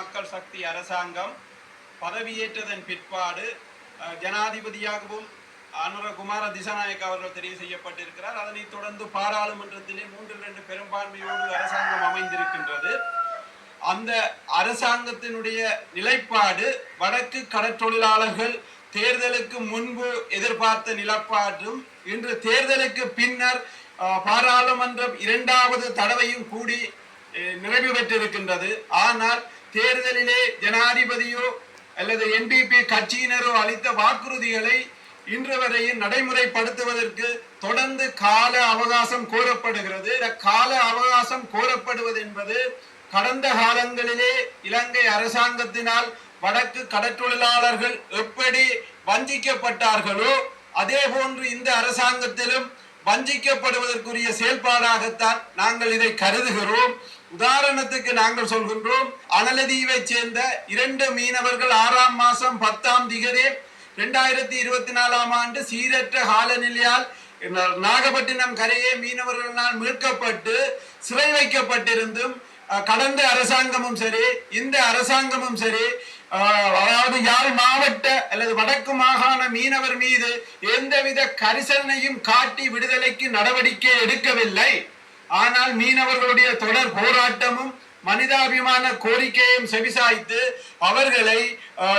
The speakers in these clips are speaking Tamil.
மக்கள் சக்தி அரசாங்கம் பதவியேற்றதன் பிற்பாடு ஜனாதிபதியாகவும் அனுர குமார திசாநாயக் அவர்கள் தெரிவு செய்யப்பட்டிருக்கிறார். அதனைத் தொடர்ந்து பாராளுமன்றத்திலே மூன்றில் இரண்டு பெரும்பான்மையோடு அரசாங்கம் அமைந்திருக்கின்றது. அந்த அரசாங்கத்தினுடைய நிலைப்பாடு வடக்கு கடற்றொழிலாளர்கள் தேர்தலுக்கு முன்பு எதிர்பார்த்த நிலப்பாடும் இன்று தேர்தலுக்கு பின்னர் பாராளுமன்றம் இரண்டாவது தடவையும் கூடி நிறைவு பெற்றிருக்கின்றது. ஆனால் தேர்தலிலே ஜனாதிபதியோ அல்லது என்பிபி கட்சியினரோ அளித்த வாக்குறுதிகளை இன்று வரையில் நடைமுறைப்படுத்துவதற்கு தொடர்ந்து கால அவகாசம் கோரப்படுகிறது. கால அவகாசம் கோரப்படுவது என்பது கடந்த காலங்களிலே இலங்கை அரசாங்கத்தினால் வடக்கு கடற்றொழிலாளர்கள் எப்படி வஞ்சிக்கப்பட்டார்களோ அதே போன்று இந்த அரசாங்கத்திலும் வஞ்சிக்கப்படுவதற்குரிய செயல்பாடாகத்தான் நாங்கள் இதை கருதுகிறோம். உதாரணத்துக்கு நாங்கள் சொல்கின்றோம் அனலதீவை சேர்ந்த இரண்டு மீனவர்கள் ஆறாம் மாசம் பத்தாம் திகதி இரண்டாயிரத்தி இருபத்தி நாலாம் ஆண்டு சீரற்ற காலநிலையால் நாகப்பட்டினம் கரையே மீனவர்களால் மீட்கப்பட்டு சிறை வைக்கப்பட்டிருந்தும் கடந்த அரசாங்கமும் சரி இந்த அரசாங்கமும் சரி அதாவது யாழ் மாவட்ட அல்லது வடக்கு மாகாண மீனவர் மீது எந்தவித கரிசனையும் காட்டி விடுதலைக்கு நடவடிக்கை எடுக்கவில்லை. ஆனால் மீனவர்களுடைய தொடர் போராட்டமும் மனிதாபிமான கோரிக்கையும் செவிசாய்த்து அவர்களை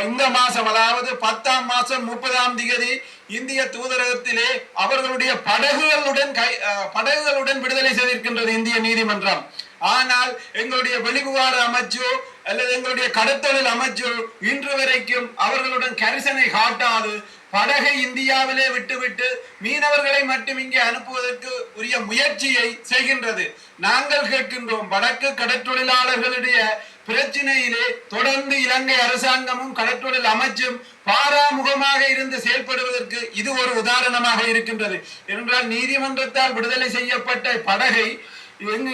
இந்த மாசம் அதாவது பத்தாம் மாசம் முப்பதாம் திகதி இந்திய தூதரகத்திலே அவர்களுடைய படகுகளுடன் கை அஹ், படகுகளுடன் விடுதலை செய்திருக்கின்றது இந்திய நீதிமன்றம். ஆனால் எங்களுடைய வெளிவிவகார அமைச்சோ அல்லது எங்களுடைய கடத்தொழில் அமைச்சோ இன்று வரைக்கும் அவர்களுடன் கரிசனை காட்டாது படகை இந்தியாவிலே விட்டுவிட்டு மீனவர்களை மட்டும் இங்கே அனுப்புவதற்கு உரிய முயற்சியை செய்கின்றது. நாங்கள் கேட்கின்றோம் வடக்கு கடற்றொழிலாளர்களுடைய பிரச்சினையிலே தொடர்ந்து இலங்கை அரசாங்கமும் கடற்றொழில் அமைச்சும் பாராமுகமாக இருந்து செயல்படுவதற்கு இது ஒரு உதாரணமாக இருக்கின்றது. என்றால் நீதிமன்றத்தால் விடுதலை செய்யப்பட்ட படகை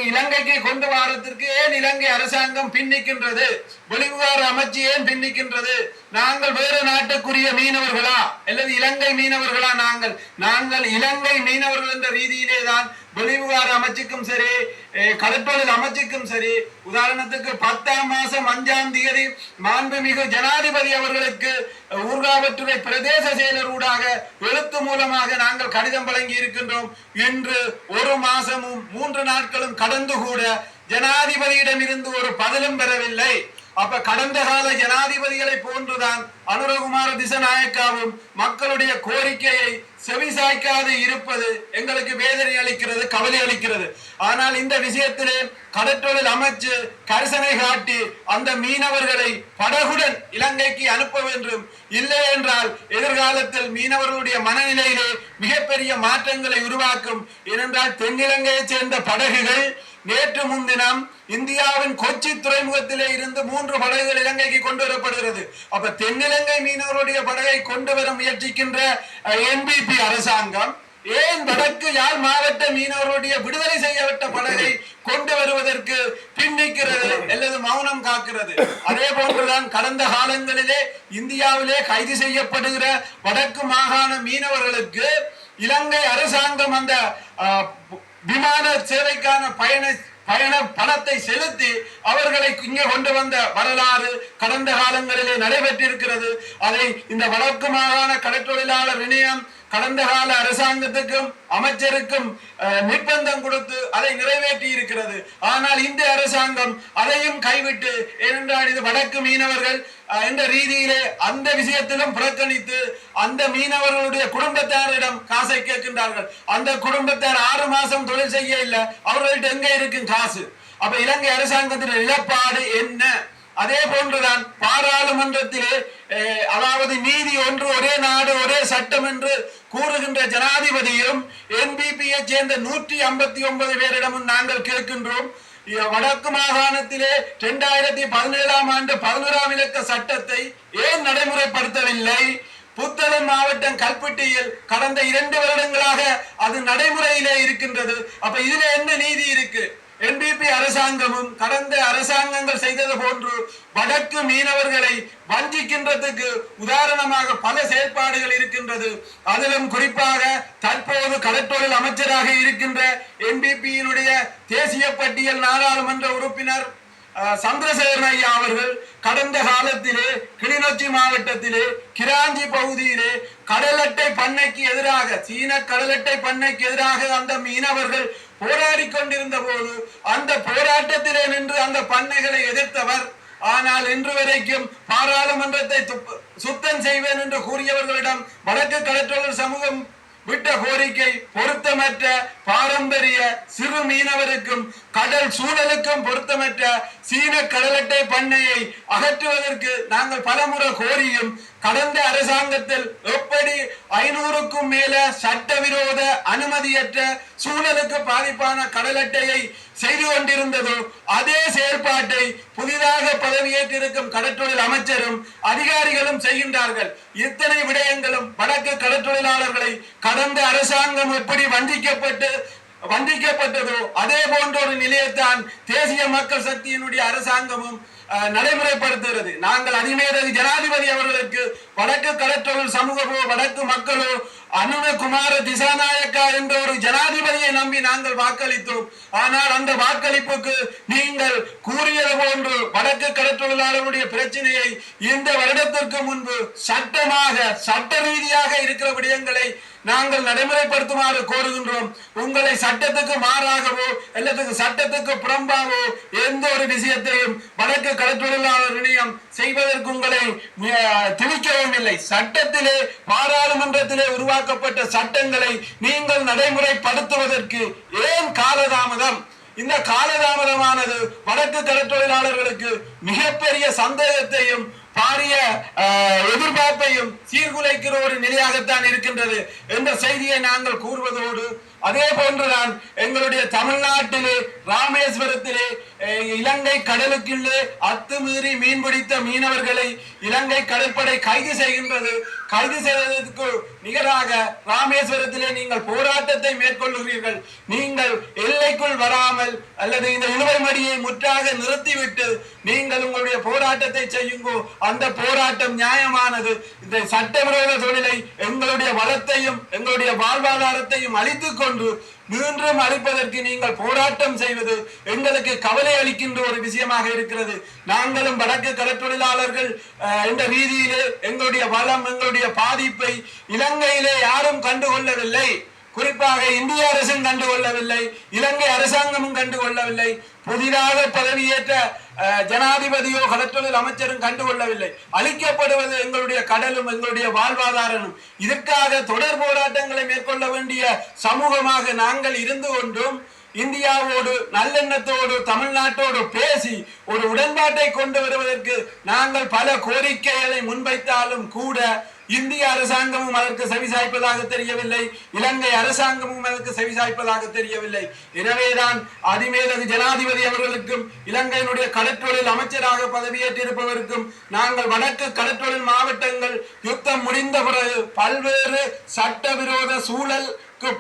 இலங்கைக்கு கொண்டு வாரத்திற்கு ஏன் இலங்கை அரசாங்கம் பின்னிக்கின்றது? வெளிவிவகார அமைச்சு ஏன் பின்னிக்கின்றது நாங்கள் வேறு நாட்டுக்குரிய மீனவர்களா? அல்லது இலங்கை மீனவர்களா நாங்கள்? நாங்கள் இலங்கை மீனவர்கள் என்ற ரீதியிலே தான் வெளிவிவகார அமைச்சுக்கும் சரி eh, கடற்றொழில் அமைச்சுக்கும் சரி உதாரணத்துக்கு பத்தாம் மாசம் அஞ்சாம் தேதி மாண்புமிகு ஜனாதிபதி அவர்களுக்கு ஊர்காவற்றுறை பிரதேச செயலர் ஊடாக எழுத்து மூலமாக நாங்கள் கடிதம் வழங்கி இருக்கின்றோம். இன்று ஒரு மாசமும் மூன்று நாட்களும் கடந்து கூட ஜனாதிபதியிடமிருந்து ஒரு பதிலும் பெறவில்லை. அப்ப கடந்த கால ஜனாதிபதிகளை போன்றுதான் அனுரகுமார திசநாயக்காவும் மக்களுடைய கோரிக்கையை செவிசாய்க்காது இருப்பது எங்களுக்கு வேதனை அளிக்கிறது கவலை அளிக்கிறது. ஆனால் இந்த விஷயத்திலே கடற்றொழில் அமைச்சு கரிசனை காட்டி அந்த மீனவர்களை படகுடன் இலங்கைக்கு அனுப்ப வேண்டும். இல்லை என்றால் எதிர்காலத்தில் மீனவர்களுடைய மனநிலையிலே மிகப்பெரிய மாற்றங்களை உருவாக்கும். ஏனென்றால் தென்னிலங்கையைச் சேர்ந்த படகுகள் நேற்று முன்தினம் இந்தியாவின் கொச்சி துறைமுகத்திலே இருந்து மூன்று படகுகள் இலங்கைக்கு கொண்டு வரப்படுகிறது. அப்ப தென்னிலங்கை மீனவருடைய படகை கொண்டு வர முயற்சிக்கின்ற என்பிபி அரசாங்கம் ஏன் வடக்கு யாழ் மாவட்ட மீனவருடைய விடுதலை செய்யப்பட்ட படகை கொண்டு வருவதற்கு பின்னிக்கிறது அல்லது மௌனம் காக்கிறது? அதே போன்றுதான் கடந்த காலங்களிலே இந்தியாவிலே கைது செய்யப்படுகிற வடக்கு மாகாண மீனவர்களுக்கு இலங்கை அரசாங்கம் அந்த விமான சேவைக்கான பயண பயண பணத்தை செலுத்தி அவர்களை இங்கே கொண்டு வந்த வரலாறு கடந்த காலங்களிலே நடைபெற்றிருக்கிறது. அதை இந்த வடக்கு மாகாண கடற்தொழிலாளர் இணையம் கடந்த கால அரசாங்கத்துக்கும் அமைச்சருக்கும் நிர்பந்தம் கொடுத்து அதை நிறைவேற்றி இருக்கிறது ஆனால் இந்த அரசாங்கம் அதையும் கைவிட்டு ஏனென்றால் இது வடக்கு மீனவர்கள் என்ற ரீதியிலே அந்த விஷயத்திலும் புறக்கணித்து அந்த மீனவர்களுடைய குடும்பத்தாரிடம் காசை கேட்கின்றார்கள். அந்த குடும்பத்தார் ஆறு மாசம் தொழில் செய்ய இல்லை அவர்கள்ட்ட எங்க இருக்கும் காசு? அப்ப இலங்கை அரசாங்கத்தின் இழப்பாடு என்ன? அதே போன்றுதான் பாராளுமன்றத்திலே அதாவது நீதி ஒன்று ஒரே நாடு ஒரே சட்டம் என்று கூறுகின்ற ஜனாதிபதியும் என்பிபியை சேர்ந்த நூற்றி ஐம்பத்தி ஒன்பது பேரிடமும் நாங்கள் கேட்கின்றோம். வடக்கு மாகாணத்திலே இரண்டாயிரத்தி பதினேழாம் ஆண்டு பதினோராம் இலக்க சட்டத்தை ஏன் நடைமுறைப்படுத்தவில்லை? புத்தளம் மாவட்டம் கல்பட்டியில் கடந்த இரண்டு வருடங்களாக அது நடைமுறையிலே இருக்கின்றது. அப்ப இதுல என்ன நீதி இருக்கு? என்பிபி அரசாங்கமும் கடந்த அரசாங்கங்கள் செய்தது போன்று வடக்கு மீனவர்களை வஞ்சிக்கின்றதுக்கு உதாரணமாக பல செயற்பாடுகள் இருக்கின்றது. அதிலும் குறிப்பாக தற்போது கடற்றொழில் அமைச்சராக இருக்கின்ற என்பிபியினுடைய தேசிய பட்டியல் நாடாளுமன்ற உறுப்பினர் அஹ், சந்திரசேகரன் ஐயா அவர்கள் கடந்த காலத்திலே கிளிநொச்சி மாவட்டத்திலே கிராஞ்சி பகுதியிலே கடலட்டை பண்ணைக்கு எதிராக சீன கடலட்டை பண்ணைக்கு எதிராக அந்த மீனவர்கள் போராடி கொண்டிருந்த போது அந்த போராட்டத்திலே நின்று அந்த பண்ணைகளை எதிர்த்தவர். ஆனால் இன்று வரைக்கும் பாராளுமன்றத்தை சுத்தம் செய்வேன் என்று கூறியவர்களிடம் வடக்கு கலெக்டர்கள் சமூகம் விட்ட கோரிக்கை பொருத்தமற்ற பாரம்பரிய சிறு மீனவருக்கும் கடல் சூழலுக்கும் பொருத்தமற்ற சீன கடலட்டை பண்ணையை அகற்றுவதற்கு நாங்கள் பலமுறை கோரியும் கடந்த அரசாங்கத்தில் எப்படி ஐநூறுக்கும் மேல சட்டவிரோத அனுமதியற்ற சூழலுக்கு பாதிப்பான கடலட்டையை செய்து கொண்டிருந்ததோ. அதே செயற்பாட்டை புதிதாக பதவியேற்றிருக்கும் கடற்றொழில் அமைச்சரும் அதிகாரிகளும் செய்கின்றார்கள். இத்தனை விடயங்களும் வடக்கு கடற்றொழிலாளர்களை கடந்த அரசாங்கம் எப்படி வஞ்சிக்கப்பட்டு வந்திக்கப்பட்டதோ அதே போன்ற ஒரு நிலையத்தான் தேசிய மக்கள் சக்தியினுடைய அரசாங்கமும் நடைமுறைப்படுத்துகிறது. நாங்கள் அதிமேதகு ஜனாதிபதி அவர்களுக்கு வடக்கு கடற்றொழில் சமூகமோ வடக்கு மக்களோ அனுமகுமார திசாநாயக்கா என்ற ஒரு ஜனாதிபதியை நம்பி நாங்கள் வாக்களித்தோம். ஆனால் அந்த வாக்களிப்புக்கு நீங்கள் கூறியது போன்று வடக்கு கடற்றொழிலாளருடைய பிரச்சனையை இந்த வருடத்திற்கு முன்பு சட்டமாக சட்ட ரீதியாக இருக்கிற விடயங்களை நாங்கள் நடைமுறைப்படுத்துமாறு கோருகின்றோம். உங்களை சட்டத்துக்கு மாறாகவோ அல்லது சட்டத்துக்கு புறம்பாகவோ எந்த ஒரு விஷயத்தையும் வடக்கு கடற்றொழிலாளர் இணையம் செய்வதற்கு உங்களை திணிக்கவும் இல்லை சட்டத்திலே பாராளுமன்றத்திலே உருவாக்கப்பட்ட சட்டங்களை நீங்கள் நடைமுறைப்படுத்துவதற்கு ஏன் காலதாமதம்? இந்த காலதாமதமானது வடக்கு கடற்றொழிலாளர்களுக்கு மிகப்பெரிய சந்தேகத்தையும் பாரிய எதிர்பார்ப்பையும் சீர்குலைக்கிற ஒரு நிலையாகத்தான் இருக்கின்றது என்ற செய்தியை நாங்கள் கூறுவதோடு அதே போன்றுதான் எங்களுடைய தமிழ்நாட்டிலே ராமேஸ்வரத்திலே இலங்கை கடலுக்குள்ளே அத்துமீறி மீன்பிடித்த மீனவர்களை இலங்கை கடற்படை கைது செய்கின்றது. கைது செய்வதற்கு நிகராக ராமேஸ்வரத்திலே நீங்கள் போராட்டத்தை மேற்கொள்ளுகிறீர்கள். நீங்கள் எல்லைக்குள் வராமல் அல்லது இந்த இழுவை மடியை முற்றாக நிறுத்திவிட்டு நீங்கள் உங்களுடைய போராட்டத்தை செய்யுங்கோ அந்த போராட்டம் நியாயமானது. இந்த சட்டவிரோத தொழிலை எங்களுடைய வளத்தையும் எங்களுடைய வாழ்வாதாரத்தையும் அழித்துக் கொண்டு மீண்டும் அழிப்பதற்கு நீங்கள் போராட்டம் செய்வது எங்களுக்கு கவலை அளிக்கின்ற ஒரு விஷயமாக இருக்கிறது. நாங்களும் வடக்கு கடற்தொழிலாளர்கள் என்ற ரீதியிலே எங்களுடைய வளம் எங்களுடைய பாதிப்பை இலங்கையிலே யாரும் கண்டுகொள்ளவில்லை. குறிப்பாக இந்திய அரசும் கண்டுகொள்ளவில்லை இலங்கை அரசாங்கமும் கண்டுகொள்ளவில்லை புதிதாக பதவியேற்ற ஜனாதிபதியோ கடற்றொழில் அமைச்சரும் கண்டுகொள்ளவில்லை. அளிக்கப்படுவது எங்களுடைய கடலும் எங்களுடைய வாழ்வாதாரமும். இதற்காக தொடர் போராட்டங்களை மேற்கொள்ள வேண்டிய சமூகமாக நாங்கள் இருந்து கொண்டும் இந்தியாவோடு நல்லெண்ணத்தோடு தமிழ்நாட்டோடு பேசி ஒரு உடன்பாட்டை கொண்டு வருவதற்கு நாங்கள் பல கோரிக்கைகளை முன்வைத்தாலும் கூட இந்திய அரசாங்கமும் அதற்கு செவிசாய்ப்பதாக தெரியவில்லை. இலங்கை அரசாங்கமும் அதற்கு செவிசாய்ப்பதாக தெரியவில்லை. எனவேதான் அதிமேலகு ஜனாதிபதி அவர்களுக்கும் இலங்கையினுடைய கடற்றொழில் அமைச்சராக பதவியேற்றிருப்பவருக்கும் நாங்கள் வடக்கு கடற்றொழில் மாவட்டங்கள் யுத்தம் முடிந்த பிறகு பல்வேறு சட்டவிரோத சூழல்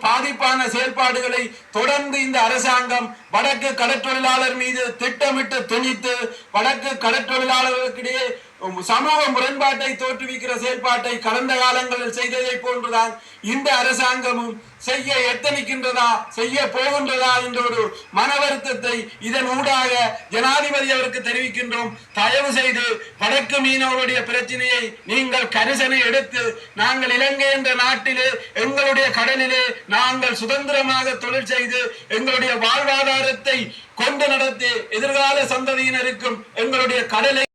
பாதிப்பான செயல்பாடுகளை தொடர்ந்து இந்த அரசாங்கம் வடக்கு கடற்றொழிலாளர் மீது திட்டமிட்டு திணித்து வடக்கு கடற்றொழிலாளர்களுக்கிடையே சமூக முரண்பாட்டை தோற்றுவிக்கிற செயல்பாட்டை கடந்த காலங்களில் செய்ததை போன்றுதான் இந்த அரசாங்கமும் செய்ய எத்தனிக்கின்றதா செய்ய போகின்றதா என்ற ஒரு மன வருத்தத்தை இதன் ஊடாக ஜனாதிபதி அவருக்கு தெரிவிக்கின்றோம். தயவு செய்து வடக்கு மீனவருடைய பிரச்சனையை நீங்கள் கரிசனை எடுத்து நாங்கள் இலங்கை என்ற நாட்டிலே எங்களுடைய கடலிலே நாங்கள் சுதந்திரமாக தொழில் செய்து எங்களுடைய வாழ்வாதாரத்தை கொண்டு நடத்தி எதிர்கால சந்ததியினருக்கும் எங்களுடைய கடலை